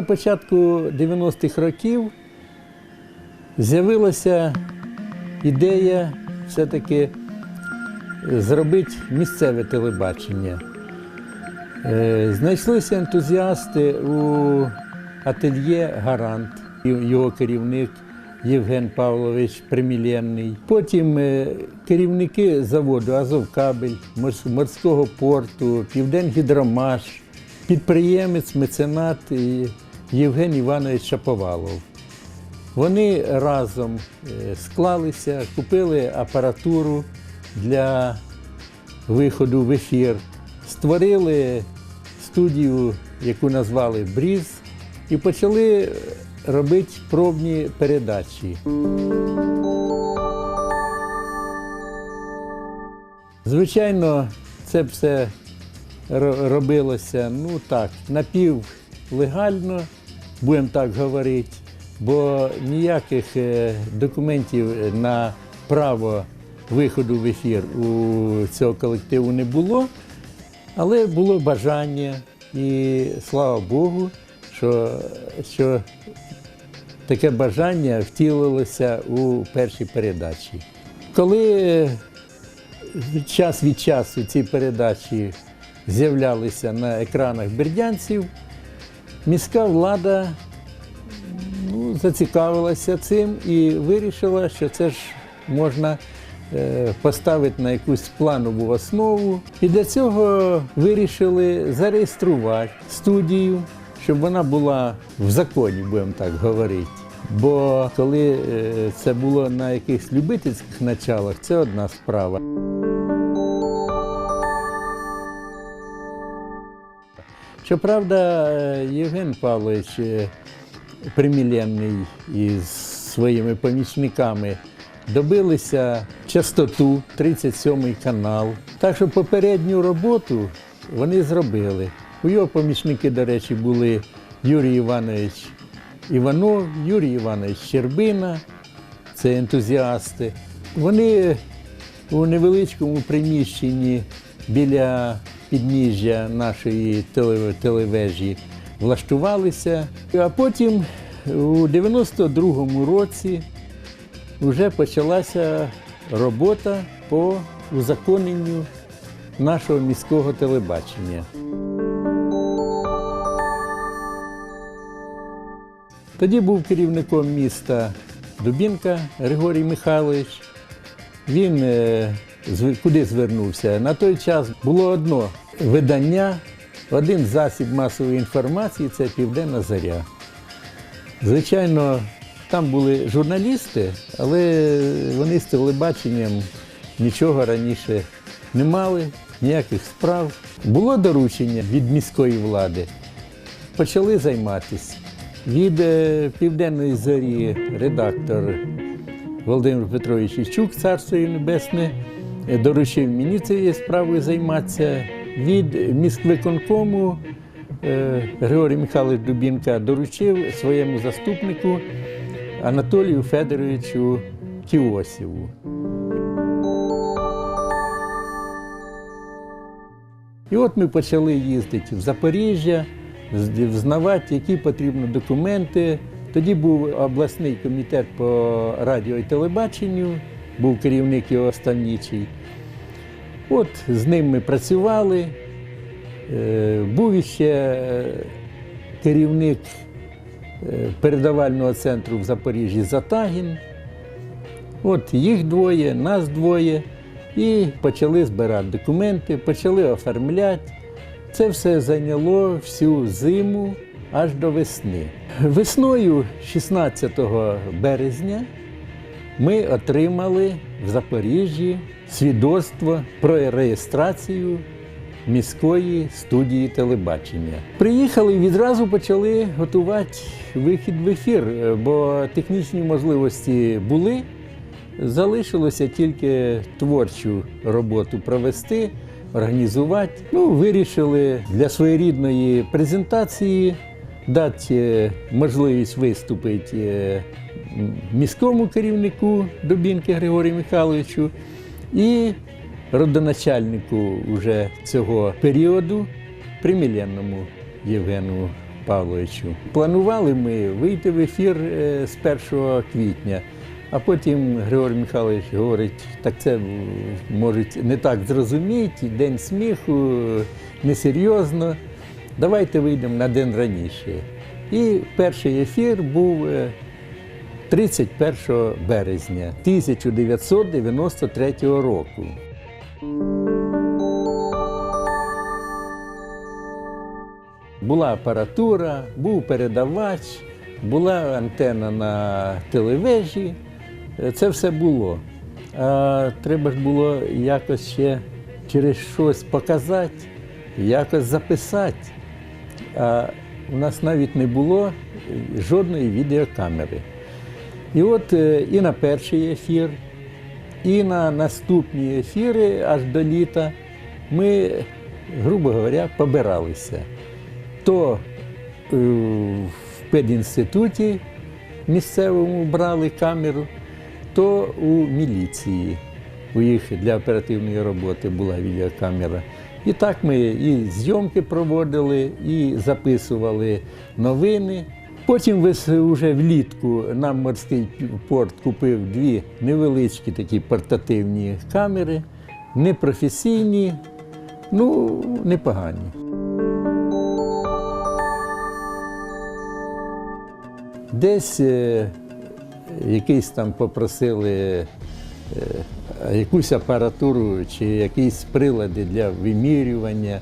на початку 90-х років з'явилася ідея все-таки зробити місцеве телебачення. Е, Знайшлися ентузіасти у ательє Гарант, його керівник Євген Павлович Примілєнний. Потім е, керівники заводу Азовкабель, морського порту, Південгідромаш, підприємець, меценат Євген Іванович Шаповалов. Вони разом е, склалися, купили апаратуру для виходу в ефір, створили студію, яку назвали Бріз, і почали робити пробні передачі. Звичайно, це все робилося ну так, напівлегально, будемо так говорити, бо ніяких е, документів на право виходу в ефір у цього колективу не було, але було бажання, і слава Богу, що, що таке бажання втілилося у першій передачі. Коли час від часу ці передачі з'являлися на екранах бердянців, міська влада ну, зацікавилася цим і вирішила, що це ж можна е, поставити на якусь планову основу. І для цього вирішили зареєструвати студію, щоб вона була в законі, будемо так говорити. Бо коли е, це було на якихось любительських началах, це одна справа. Щоправда, е, Євген Павлович е, Примілєнний із своїми помічниками добилися частоту 37-й канал. Так що попередню роботу вони зробили. У його помічники, до речі, були Юрій Іванович Іванов, Юрій Іванович Щербина, це ентузіасти. Вони у невеличкому приміщенні біля підніжжя нашої телевежі влаштувалися. А потім у 92-му році вже почалася робота по узаконенню нашого міського телебачення. Тоді був керівником міста Дубінка Григорій Михайлович. Він е, куди звернувся? На той час було одно видання, один засіб масової інформації це Південна Заря. Звичайно, там були журналісти, але вони з телебаченням нічого раніше не мали, ніяких справ. Було доручення від міської влади. Почали займатися. Від е, Південної зорі редактор Володимир Петрович Іщук, царство небесне, доручив мені цією справою займатися. Від міськвиконкому е, Григорій Михайлович Дубінка доручив своєму заступнику Анатолію Федоровичу Кіосіву. І от ми почали їздити в Запоріжжя, взнавати, які потрібні документи. Тоді був обласний комітет по радіо і телебаченню, був керівник його Ставнічий. От з ним ми працювали. Е, Був іще е, керівник е, передавального центру в Запоріжжі Затагін. От їх двоє, нас двоє. І почали збирати документи, почали оформляти. Це все зайняло всю зиму аж до весни. Весною 16 березня ми отримали в Запоріжжі свідоцтво про реєстрацію міської студії телебачення. Приїхали і відразу почали готувати вихід в ефір, е, бо технічні можливості були. Залишилося тільки творчу роботу провести, організувати. Ну, вирішили для своєрідної презентації дати е, можливість виступити е, міському керівнику Дубінки Григорію Михайловичу і родоначальнику уже цього періоду, примілєнному Євгену Павловичу. Планували ми вийти в ефір е, з 1 квітня, а потім Григорій Михайлович говорить, так це можуть не так зрозуміти, день сміху, несерйозно. Давайте вийдемо на день раніше. І перший ефір був е, 31 березня 1993 року. Була апаратура, був передавач, була антенна на телевежі. Це все було. А треба ж було якось ще через щось показати, якось записати. А у нас навіть не було жодної відеокамери. І от е, і на перший ефір, і на наступні ефіри аж до літа ми, грубо говоря, побиралися. То е, в педінституті місцевому брали камеру, то у міліції. У їх для оперативної роботи була відеокамера. І так ми і зйомки проводили, і записували новини. Потім вже влітку нам морський порт купив дві невеличкі такі портативні камери, непрофесійні, ну, непогані. Десь е, якийсь там попросили е, якусь апаратуру чи якісь прилади для вимірювання,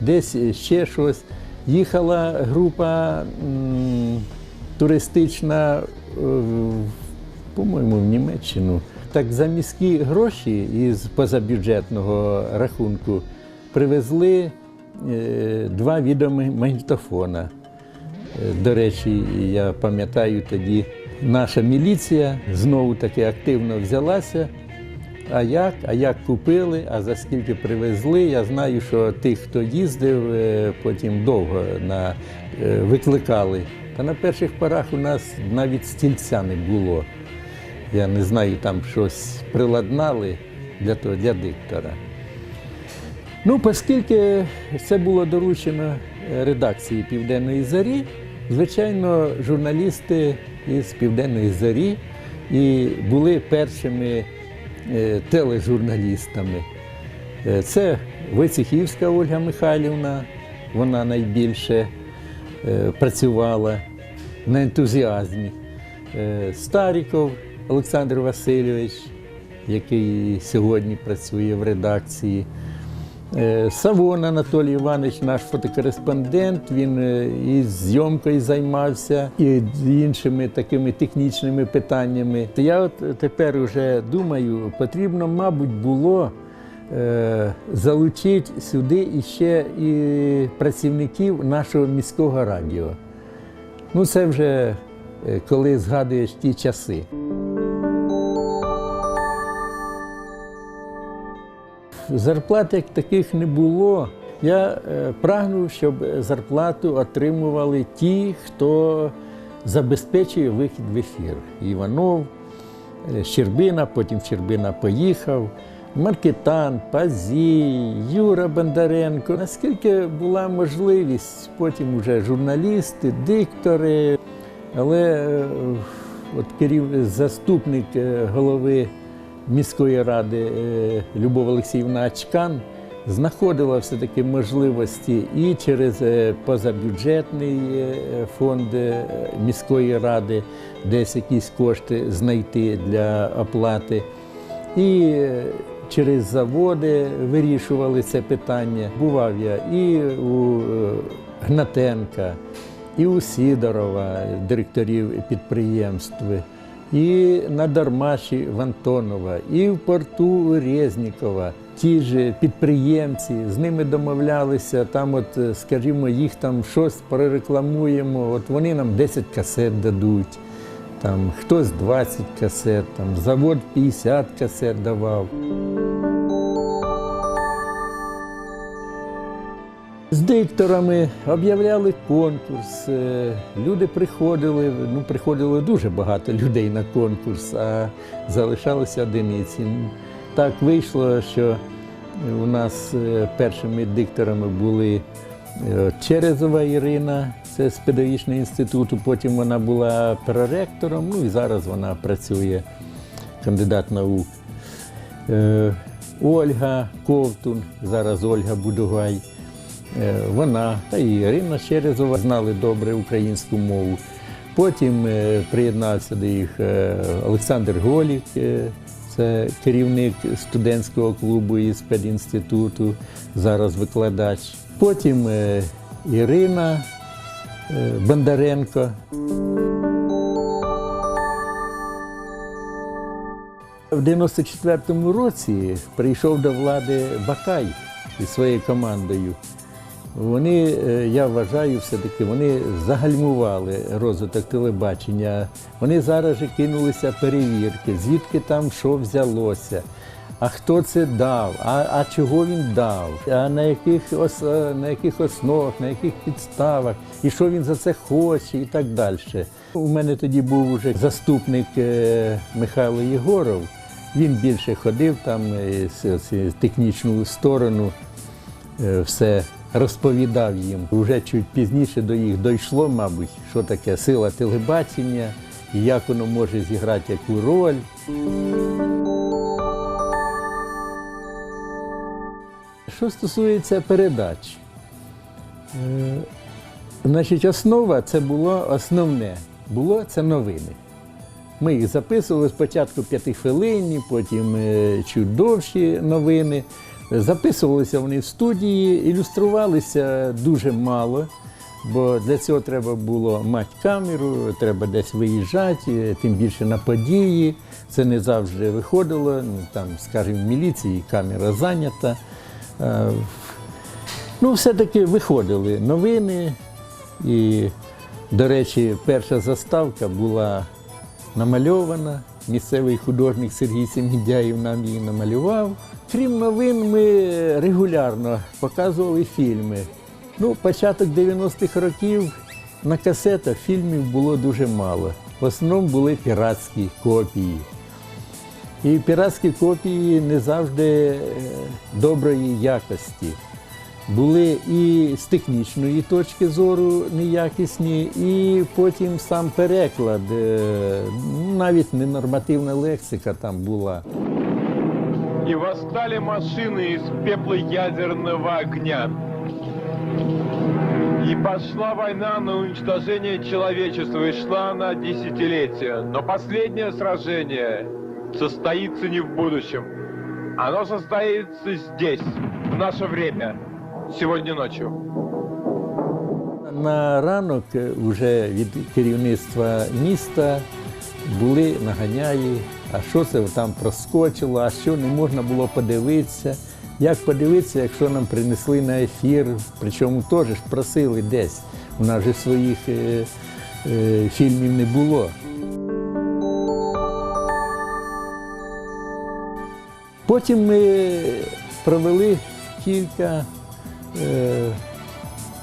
десь ще щось. Їхала група туристична, е, по-моєму, в Німеччину. Так за міські гроші із позабюджетного рахунку привезли е, два відеомагнітофона. Е, До речі, я пам'ятаю тоді, наша міліція знову таки активно взялася. А як? А як купили, а за скільки привезли? Я знаю, що тих, хто їздив, е, потім довго на, е, викликали. Та на перших порах у нас навіть стільця не було. Я не знаю, там щось приладнали для того, для диктора. Ну, оскільки це було доручено е, редакції Південної Зарі, звичайно, журналісти із Південної Зарі і були першими тележурналістами. Е, Це Войцехівська Ольга Михайлівна, вона найбільше е, працювала на ентузіазмі. Е, Старіков Олександр Васильович, який сьогодні працює в редакції. Е, Савон Анатолій Іванович, наш фотокореспондент, він е, і зйомкою займався, і іншими такими технічними питаннями. Я от тепер вже думаю, потрібно, мабуть, було е, залучити сюди іще і працівників нашого міського радіо. Ну, це вже е, коли згадуєш ті часи. Зарплат як таких не було. Я е, прагнув, щоб зарплату отримували ті, хто забезпечує вихід в ефір. Іванов, е, Щербина, потім Щербина поїхав, Маркетан, Пазій, Юра Бондаренко. Наскільки була можливість, потім вже журналісти, диктори, але е, от керів... заступник голови міської ради е, Любов Олексіївна Ачкан знаходила все-таки можливості і через е, позабюджетний е, фонд міської ради десь якісь кошти знайти для оплати. І через заводи вирішували це питання. Бував я і у Гнатенка, і у Сідорова, директорів підприємств, і на Дармаші в Антонова, і в порту Резнікова. Ті ж підприємці, з ними домовлялися, там, от, е, скажімо, їх там щось прорекламуємо, от вони нам 10 касет дадуть, там хтось 20 касет, там завод 50 касет давав. З дикторами об'являли конкурс. е, Люди приходили, ну приходило дуже багато людей на конкурс, а залишалися одиниці. Так вийшло, що у нас е, першими дикторами були Е, Черезова Ірина, це з педагогічного інституту. Потім вона була проректором, ну і зараз вона працює кандидат наук. Ольга Ковтун, зараз Ольга Будугай. Е, Вона та і Ірина Черезова знали добре українську мову. Потім е, приєднався до їх е, Олександр Голік, це керівник студентського клубу із педінституту, зараз викладач. Потім Ірина Бондаренко. В 94-му році прийшов до влади Бакай із своєю командою. Вони, е, я вважаю, все-таки вони загальмували розвиток телебачення. Вони зараз же кинулися перевірки, звідки там що взялося, а хто це дав, а, а чого він дав, а на яких, ос, е, на яких основах, на яких підставах, і що він за це хоче, і так далі. У мене тоді був уже заступник е, Михайло Єгоров. Він більше ходив там з- технічну сторону все розповідав їм. Уже чуть пізніше до їх дійшло, мабуть, що таке сила телебачення і як воно може зіграти яку роль. Що стосується передач, е, значить, основа це було основне. Було це новини. Ми їх записували спочатку п'ятихвилинні, потім е, чуть довші новини. Записувалися вони в студії, ілюструвалися дуже мало, бо для цього треба було мати камеру, треба десь виїжджати, тим більше на події. Це не завжди виходило. Ну, там, скажімо, в міліції камера зайнята. Е, Ну, все-таки виходили новини. І, до речі, перша заставка була намальована. Місцевий художник Сергій Семідяєв нам її намалював. Крім новин, ми регулярно показували фільми. Ну, початок 90-х років на касетах фільмів було дуже мало. В основному були піратські копії. І піратські копії не завжди е, доброї якості. Були і з технічної точки зору неякісні, і потім сам переклад, е, ну, навіть ненормативна лексика там була. И восстали машины из пепла ядерного огня. И пошла война на уничтожение человечества, и шла она десятилетия. Но последнее сражение состоится не в будущем. Оно состоится здесь, в наше время, Сегодня ночью. На ранок вже від керівництва міста були наганяї, а що це там проскочило, а що не можна було подивитися. Як подивитися, якщо нам принесли на ефір, причому теж просили десь. У нас же своїх е, е, фільмів не було. Потім ми провели кілька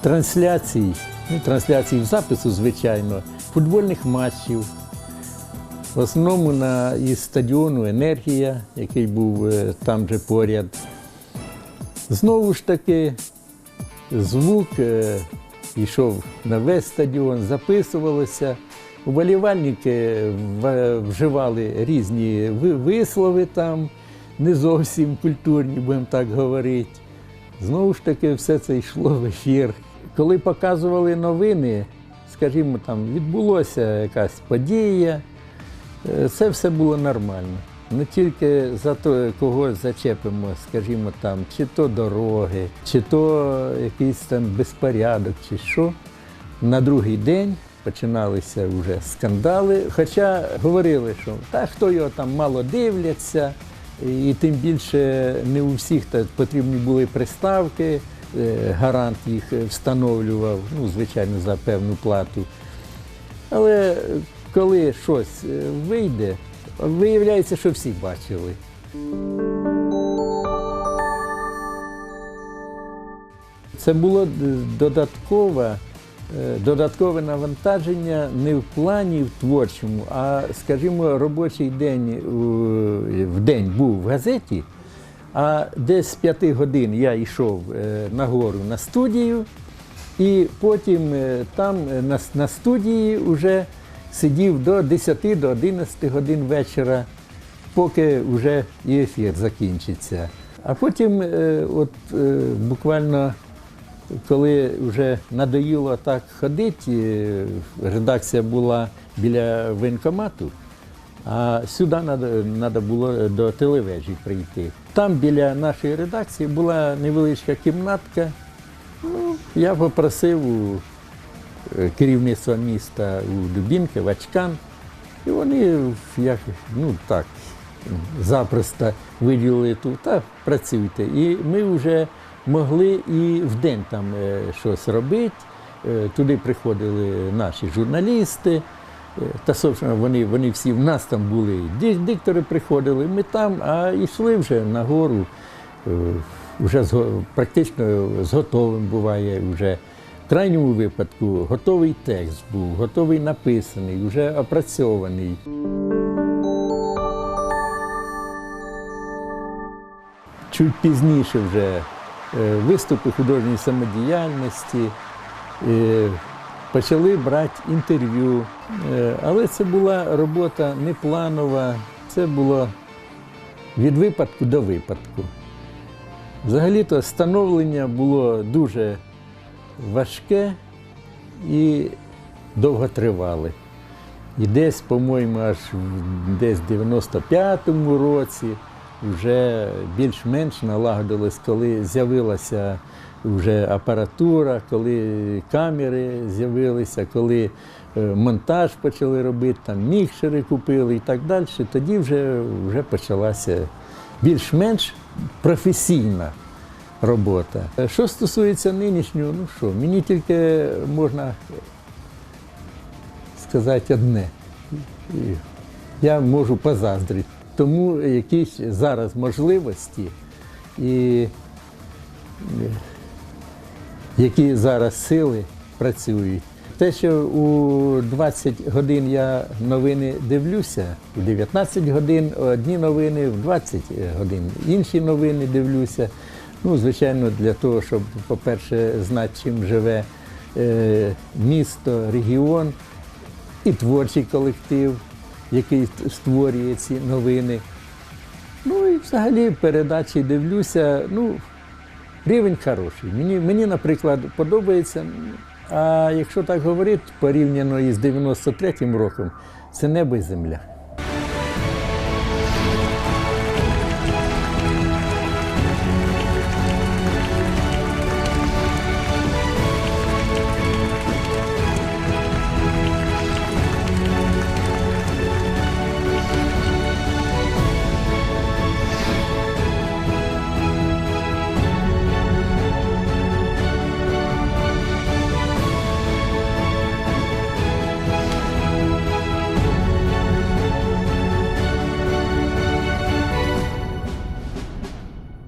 трансляцій, ну, трансляцій в запису, звичайно, футбольних матчів. В основному на, із стадіону Енергія, який був е, там же поряд. Знову ж таки, звук е, йшов на весь стадіон, записувалося. Уболівальники вживали різні вислови там, не зовсім культурні, будемо так говорити. Знову ж таки, все це йшло в ефір. Коли показували новини, скажімо, там відбулося якась подія, е, це все було нормально. Не тільки за те, когось зачепимо, скажімо, там, чи то дороги, чи то якийсь там безпорядок, чи що. На другий день починалися вже скандали. Хоча говорили, що та хто його там мало дивляться, і тим більше не у всіх потрібні були приставки, е, гарант їх встановлював, ну, звичайно, за певну плату. Але коли щось е, вийде, виявляється, що всі бачили. Це було д- додаткове, е, навантаження не в плані в творчому, а, скажімо, робочий день в день був в газеті, а десь з п'яти годин я йшов е, нагору на студію, І потім е, там на, студії вже сидів до 10 до 11 годин вечора, поки вже ефір закінчиться. А потім, от буквально коли вже надоїло так ходити, редакція була біля воєнкомату, а сюди треба було до телевежі прийти. Там біля нашої редакції була невеличка кімнатка. Ну, я попросив у е, керівництва міста у Дубінки, Вачкан, і вони як, ну так, запросто виділили тут, та працюйте. І ми вже могли і вдень там е, щось робити. Е, Туди приходили наші журналісти. Е, Та, собственно, вони, вони всі в нас там були. Ди- Диктори приходили, ми там, а йшли вже нагору. е, Вже з, практично з готовим буває вже. В крайньому випадку готовий текст був, готовий написаний, вже опрацьований. Чуть пізніше вже виступи художньої самодіяльності, е, почали брати інтерв'ю. Е, Але це була робота не планова, це було від випадку до випадку. Взагалі-то становлення було дуже важке і довготривале. І десь, по-моєму, аж десь в 95-му році вже більш-менш налагодилось, коли з'явилася вже апаратура, коли камери з'явилися, коли е, монтаж почали робити, там мікшери купили і так далі, тоді вже, вже почалася більш-менш професійна робота. Що стосується нинішнього, ну що, мені тільки можна сказати одне. Я можу позаздрити. Тому якісь зараз можливості і е, які зараз сили працюють. Те, що у 20 годин я новини дивлюся, у 19 годин одні новини, в 20 годин інші новини дивлюся. Ну, звичайно, для того, щоб, по-перше, знати, чим живе е, місто, регіон і творчий колектив, який створює ці новини. Ну і взагалі передачі дивлюся. Ну, рівень хороший. Мені, мені, наприклад, подобається. А якщо так говорити, порівняно із 93-м роком, це небо і земля.